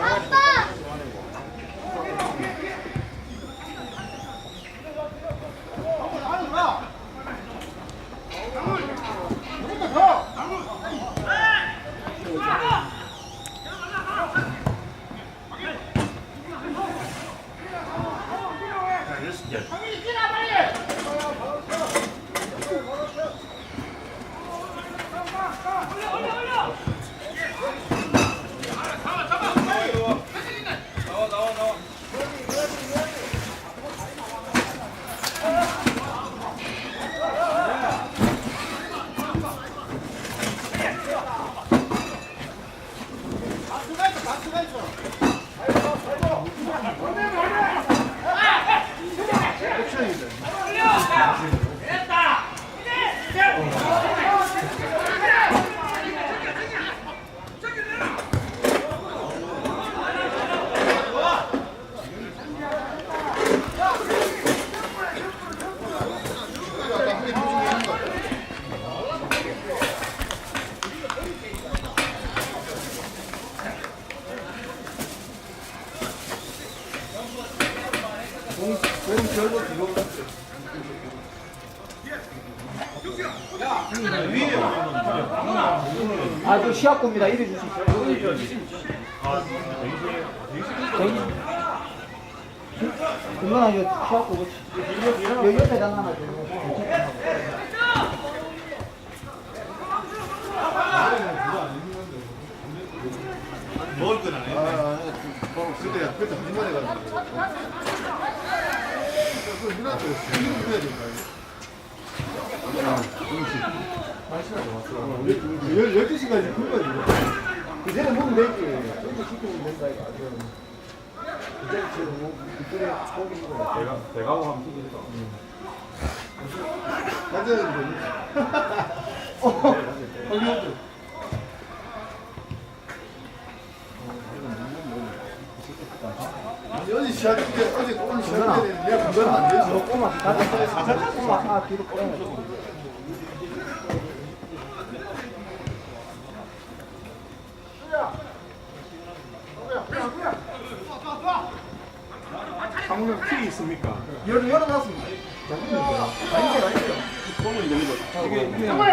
아, 그 시합구입니다. 이래 주십시오. 그거나 이거 시합구 여기 옆에다 하나 먹을 건 아니야. 아, 그때 그때 한 번에 가지고. 그 누나한테 이름 해야 된다. 열, 열두 시까지 굶어야지. 그전에 먹으면 되지. 여기 시키면 된다, 이거. 그전에 지금 뭐, 그전에 고기 먹어야 내가 내가 하고 하면. 가져야 되니? 어, 때, 어제 오늘 내가 그건 안 되죠. 꼬마 다섯 꼬마 아 뒤로 꼬마 상무님 튀기 있습니까? 열 열어놨습니다. 아니죠 아니죠. 똥을 이거 이게 그냥 어디 어디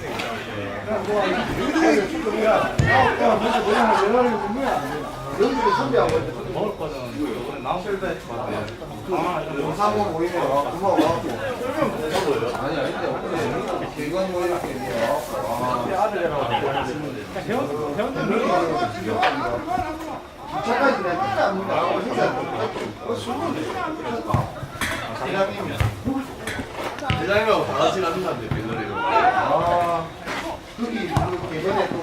뭐어 술은 대장님이야. 대장님하고 다 같이 가는 건데 아 재현이랑 일하고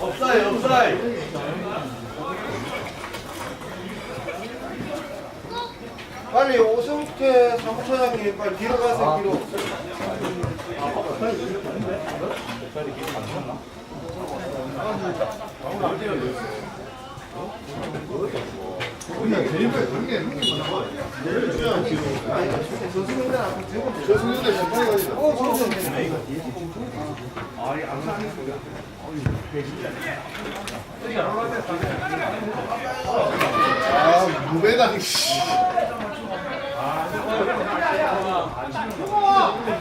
업사이 업사이 빨리 오승태 사무처장님 빨리 뒤로 가세요 뒤로. 아 무배가 씨.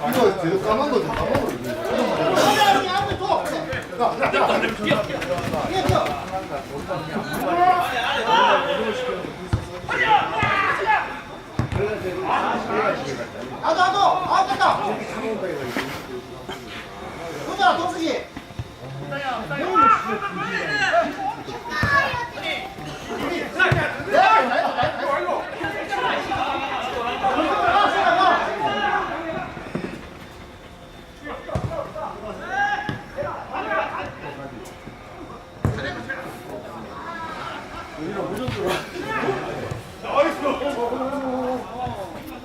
이거 제일 까만 거지 까만 거. 나도 나도. 아 됐다. 혼자 동수기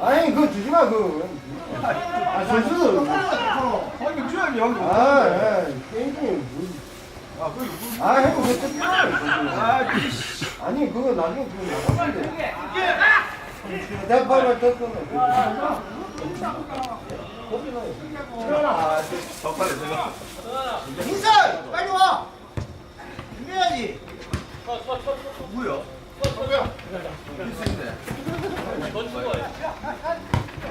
아니 그 거 그거. 아 선수. 아니 주현이 형. 아 예. 뭐. 아 형님 그거 좀 아니 그거 나중에 그거 나갔는데. 내가 빨리 떴잖아. 덕분에 제가 민설 빨리 와 준비해야지 전체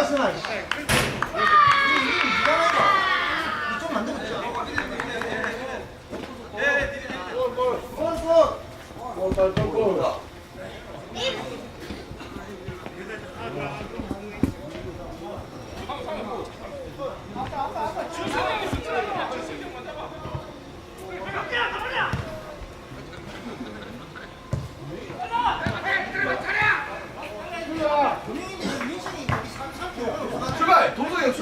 가 쓰나 이거 좀 만들었죠 골골 출발 동석이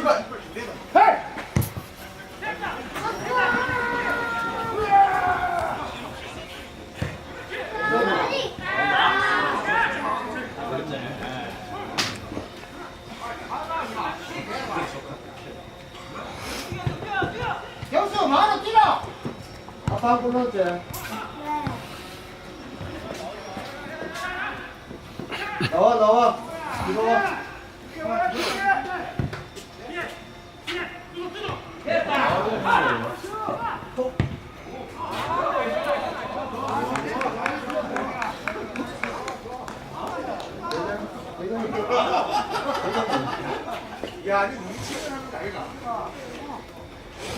경수 마로 뛰라 아빠? 나와 나와. 이리 와.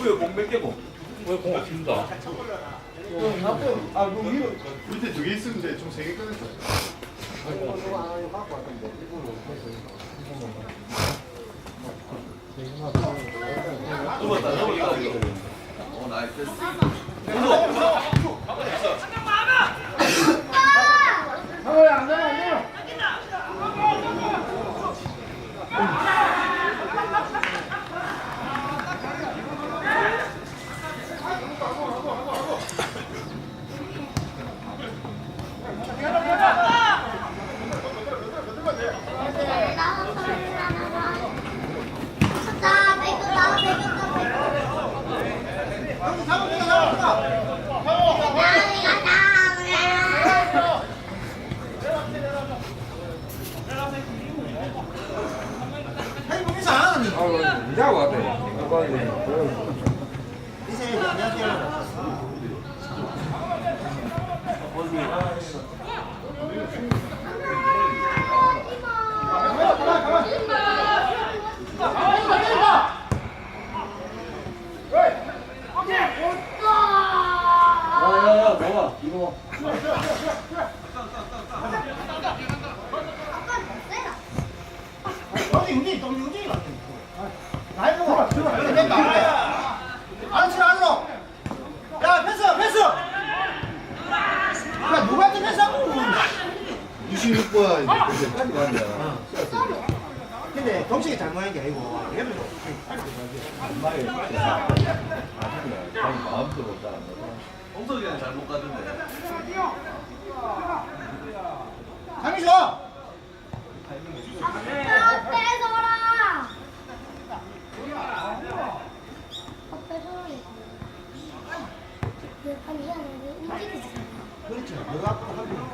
후에 공백 개고 후에 공집다 아, 그 위로. 밑에 두 개 있는데 좀 세개 꺼냈어. 넘었다 넘었다 어 나이스 Come on. 이제 빨리 간다. 근데 동식이 잘못한 게 아니고 얘들도 빨리 들어가야. 자기. 홍석이는 잘못. 아빠. 움직이지. 그렇지. 내가 아까 한 번.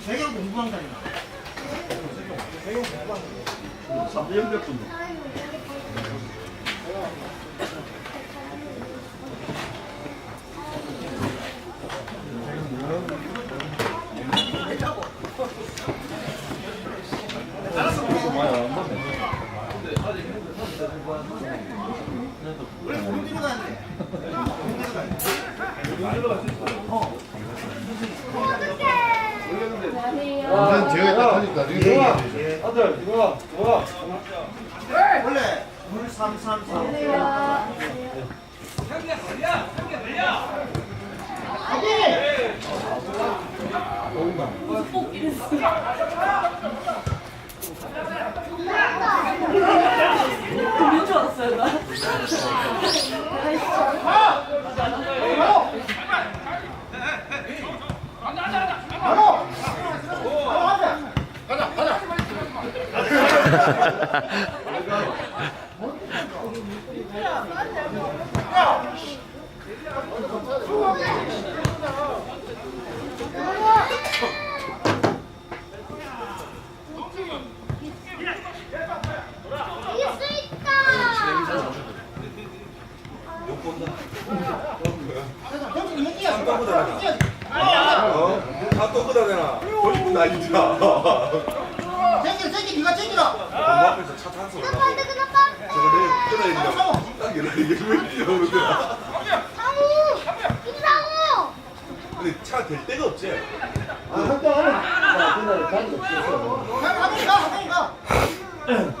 이 배경 공부한 다니까. 배경 공부한다. 3년 몇 분. 원래 공부 들어가는데. 완전 제가 딱 하니까 되게 좋아. 아들, 이거 봐. 뭐야? 원래 물 삼삼삼. 바로. 바로 하자. 이길 수 있다. 다 똑같아잖아. 돌리고 난리잖 아. 챙겨, 네가 챙기라. 엄마 앞에서 차 타서 올라고. 저거 내일 끊어야 상호, 된다. 상호. 딱 이게 왜. 김상우. 근데 차 될 데가 없지. 아. 나 그날 자기 없었어. 가, 가만히 가, 가만히 가. 한잔 다음에. 맞다. 그럼 배우고 또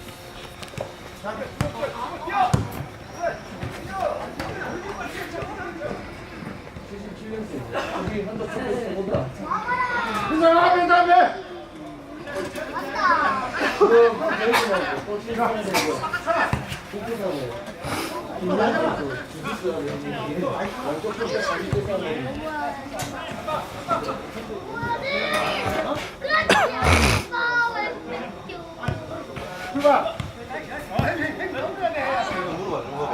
신상하고 국회하고 인간하고 주짓수하고 양쪽 끝에 자기 끝하고 그렇지. 아빠 왜 뺏겨? 출발. 물어봐 준 거야.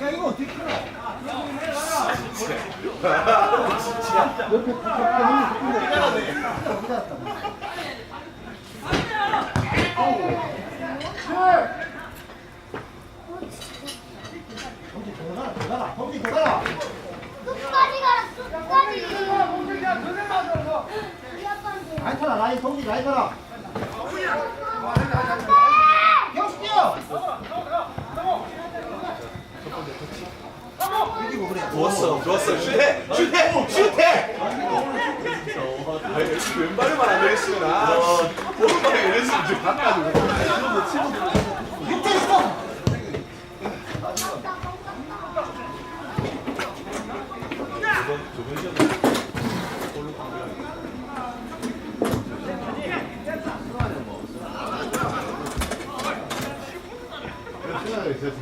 야, 이거 어떻게 키워? 옆에 탁탁 범지 더 가라 더 가라 범지 더 가라 끝까지 가라 끝까지 라인 타라 라인 범지 라인 타라 안돼 경수 뛰어 좋았어 좋았어. 슛해 슛해 슛해. 아니 왼발만 안 되겠으면 아 오른발에 가까이 육대 있어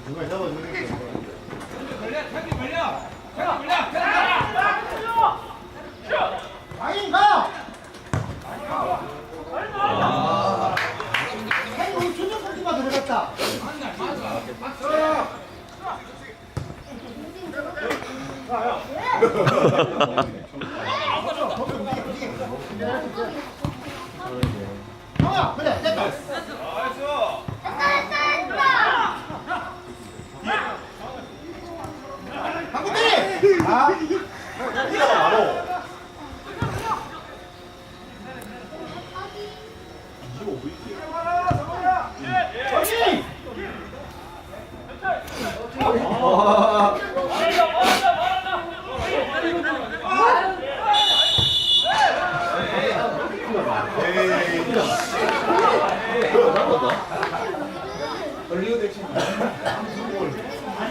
중간에 잡아주는 게 형아 그래 됐다 됐다 방구 때리 아 정신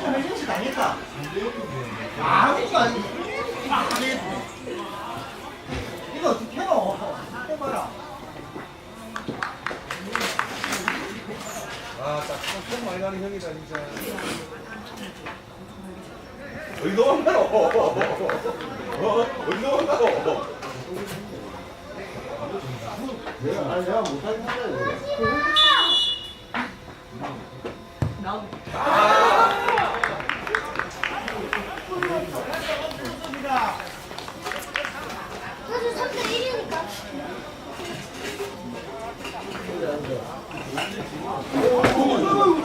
아니 헬치 당했다 아무것도 아니 이거 어떻게 해노 해봐라. 아 딱손 많이 가는 형이다 진짜. 어디 도망가노 어? 어디 도망가노 내가 아니 내가 못하는 거야 그래 Oh,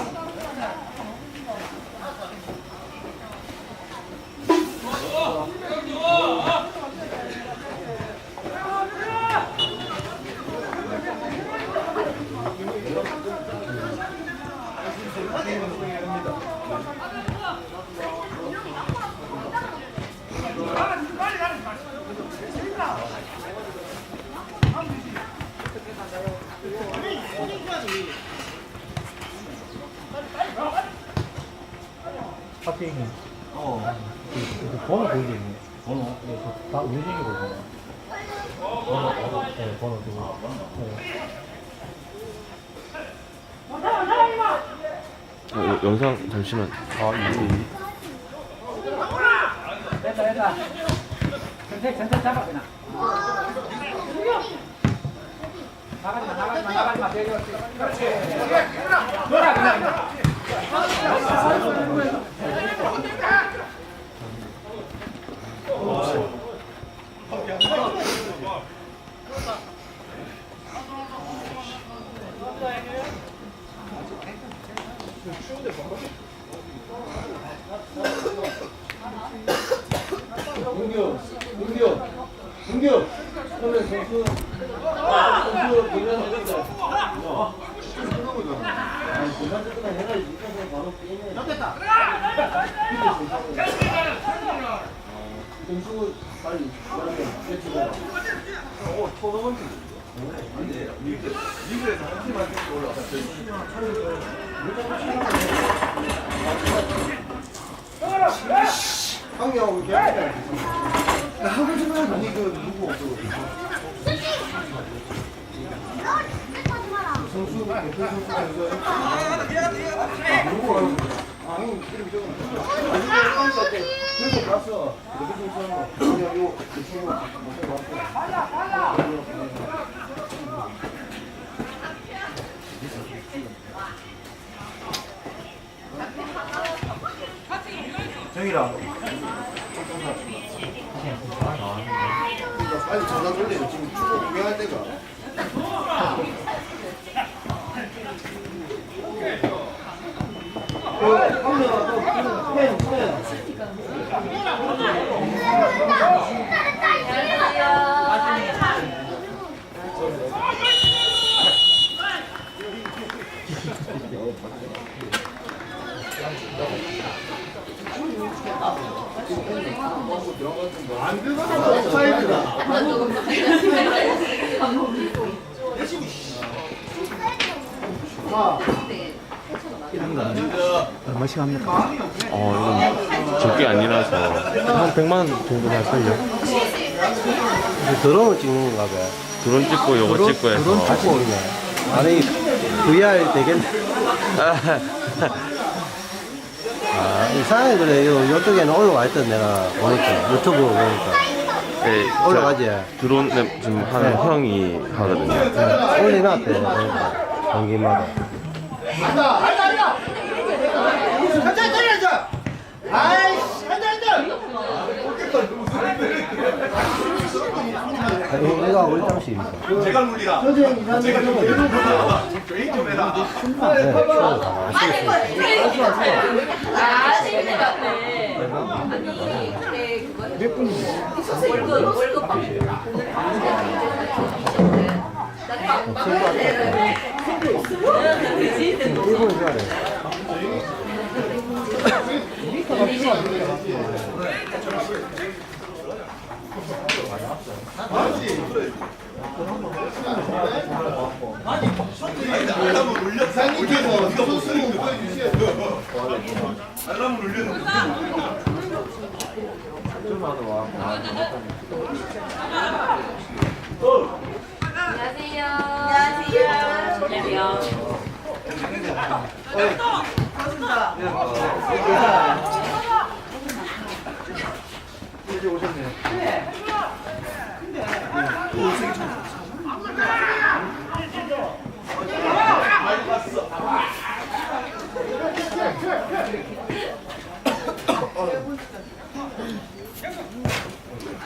영상 잠시만. 아, 이, 됐다 됐다. 전체 전체 잡아 그냥. 나가지 마 나가지 마 나가지마. 대리 없이 그렇지. 놀아 그냥 그냥 문규 문규 그러면 선수? 선수 대면 어디다 아니 공간 끝나 해가지고 이까지 바로 게임해 잡겠다 선수 빨리 그러면 배치고 어 토너먼트 아니 리그 리그에서 한 팀만 씩 올라왔어 황영 이렇게 나 하고 싶은 아니 그 누구 봤어. 정이랑. 그러니까 빨리 전화 돌려 지금 축구 구경할 때가 얼마 시간입니까? 어 이건 적게 아니라서 한 100만 원 정도 할걸요 드론을 찍는 건가 봐. 드론 찍고 요거 찍고 해서 드론 찍고. 아니, VR 되겠네. 아, 이상하게 그래. 요, 요쪽에는 올라와 있던 내가 보니까. 유튜브 보니까. 네, 저 올라가지? 드론 네, 지금 하는 형이 하거든요 올려놨대. 보니까. 경기마다. 앉아 앉아 앉아 천천히 때려야죠 아이씨 앉아 앉아 아, 얘가 우리 장식입니다. 제가 물리라. 제가 좀 물리라. 개인 좀 해라. 네. 아. 아니, 근데 그거 몇 분이지? 월급, 월급 받고. 일본에 줘야 알람을 울려. 사장님께서 소스를 보여주셔야 돼요 알람을 울려. 안녕하세요. 안녕하세요. 안녕하세요.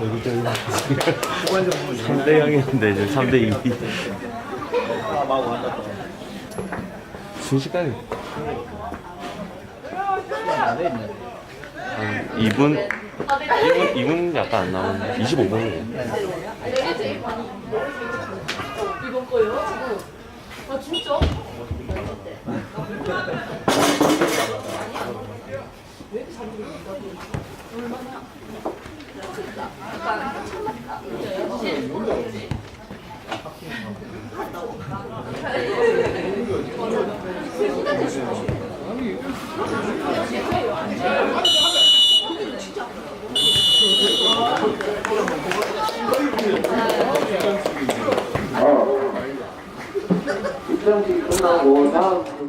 아, 저기 저기 3대 0이었는데 지금 3대 2 순식간에 한 2분 2분 2분 약간 안 나오는데 25분이에요 이번 거요? 아, 진짜? 입장식이 끝나고 다음